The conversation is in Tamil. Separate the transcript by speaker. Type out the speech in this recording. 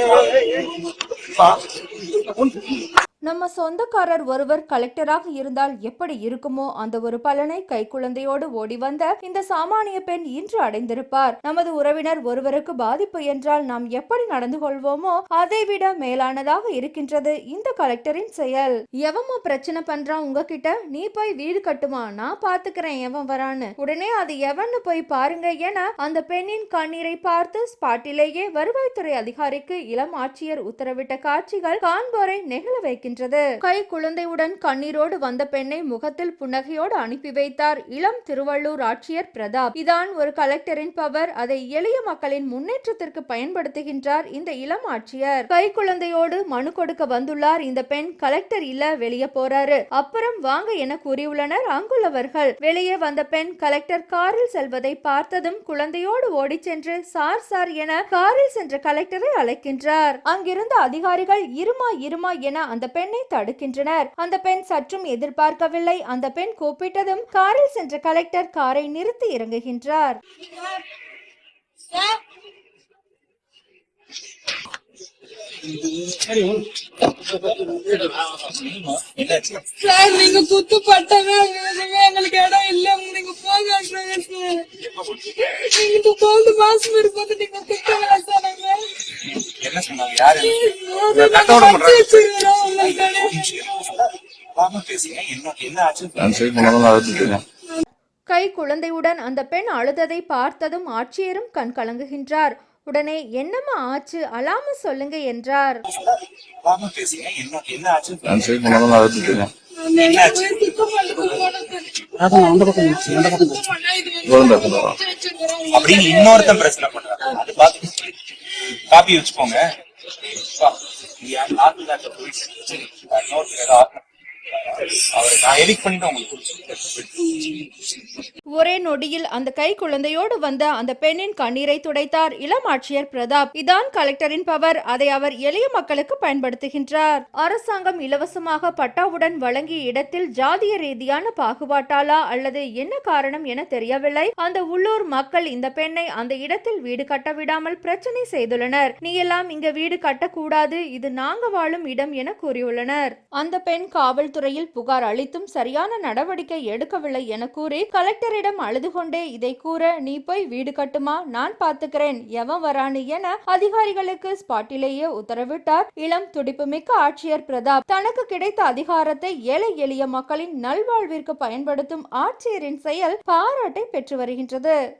Speaker 1: Hey, hey, hey, hey. நம்ம சொந்தக்காரர் ஒருவர் கலெக்டராக இருந்தால் எப்படி இருக்குமோ அந்த ஒரு பலனை கைக்குழந்தையோடு ஓடி வந்த இந்த சாமானிய பெண் இன்று அடைந்திருப்பார். நமது உறவினர் ஒருவருக்கு பாதிப்பு என்றால் நாம் எப்படி நடந்து கொள்வோமோ அதைவிட மேலானதாக இருக்கின்றது இந்த கலெக்டரின் செயல். எவமா பிரச்சனை பண்றான் உங்ககிட்ட? நீ போய் வீடு கட்டுமா? நான் பாத்துக்கிறேன் எவன் வரான்னு. உடனே அது எவன்னு போய் பாருங்க என அந்த பெண்ணின் கண்ணீரை பார்த்து ஸ்பாட்டிலேயே வருவாய்த்துறை அதிகாரிக்கு இளம் ஆட்சியர் உத்தரவிட்ட காட்சிகள் காண்போரை நெகிழ வைக்கின்றது கை குழந்தையுடன் கண்ணீரோடு வந்த பெண்ணை முகத்தில் புன்னகையோடு அனுப்பி வைத்தார் இளம் திருவள்ளூர் ஆட்சியர் பிரதாப். இதான் ஒரு கலெக்டரின் பவர் அதை எளிய மக்களின் முன்னேற்றத்திற்கு பயன்படுத்துகின்றார் இந்த இளம் ஆட்சியர். கை குழந்தையோடு மனு கொடுக்க வந்துள்ளார் இந்த பெண். கலெக்டர் இல்ல வெளியே போறாரு. அப்புறம் வாங்க என கூறியுள்ளனர் அங்குள்ளவர்கள். வெளியே வந்த பெண் கலெக்டர் காரில் செல்வதை பார்த்ததும் குழந்தையோடு ஓடி சென்று சார் சார் என காரில் சென்ற கலெக்டரை அழைக்கின்றார். அங்கிருந்த அதிகாரிகள் இருமா இருமா என அந்த பெண்ணை தடுக்கின்றனர். அந்த பெண் சற்றும் எதிர்பார்க்கவில்லை. அந்த பெண் கூப்பிட்டதும் காரில் சென்ற கலெக்டர் காரை நிறுத்தி இறங்குகின்றார்.
Speaker 2: சார் நீங்க குத்து பட்டவே எங்களுக்கு இடம் இல்ல. நீங்க போங்க சார். நீங்க போகுது மாசம் இருக்கும்போது நீங்க குத்தவா சார் நாங்க.
Speaker 3: என்ன சொன்னாங்க? யாரு?
Speaker 1: கை குழந்தையுடன் அந்த பெண் அழுததை பார்த்ததும் ஆட்சியரும் கண் கலங்குகின்றார். உடனே என்னம்மா ஆச்சு? அலாம சொல்லுங்க என்றார்.
Speaker 3: அப்படின்னு இன்னொருத்தன் பிரச்சனை பண்றான் காப்பி வச்சுக்கோங்க. இது யார்? ஆத்துக்கார்ட்ட போய் சரி,
Speaker 1: ஒரே நொடியில் அந்த கை குழந்தையோடு வந்த அந்த பெண்ணின் கண்ணீரை துடைத்தார் இளம் ஆட்சியர் பிரதாப். இதான் கலெக்டரின் பவர். அதை அவர் எளிய மக்களுக்கு பயன்படுத்துகின்றார். அரசாங்கம் இலவசமாக பட்டாவுடன் வழங்கிய இடத்தில் ஜாதிய ரீதியான பாகுபாட்டாலா அல்லது என்ன காரணம் என தெரியவில்லை. அந்த உள்ளூர் மக்கள் இந்த பெண்ணை அந்த இடத்தில் வீடு கட்ட விடாமல் பிரச்சனை செய்துள்ளனர். நீ எல்லாம் இங்க வீடு கட்டக்கூடாது. இது நாங்க வாழும் இடம் என கூறியுள்ளனர். அந்த பெண் காவல்துறை காவல்துறையில் புகார் அளித்தும் சரியான நடவடிக்கை எடுக்கவில்லை என கூறி கலெக்டரிடம் அழுது கொண்டே இதை கூற நீ போய் வீடு கட்டுமா? நான் பார்த்துக்கிறேன் எவன் வரானு என அதிகாரிகளுக்கு ஸ்பாட்டிலேயே உத்தரவிட்டார். இளம் துடிப்புமிக்க ஆட்சியர் பிரதாப் தனக்கு கிடைத்த அதிகாரத்தை ஏழை எளிய மக்களின் நல்வாழ்விற்கு பயன்படுத்தும் ஆட்சியரின் செயல் பாராட்டை பெற்று வருகின்றது.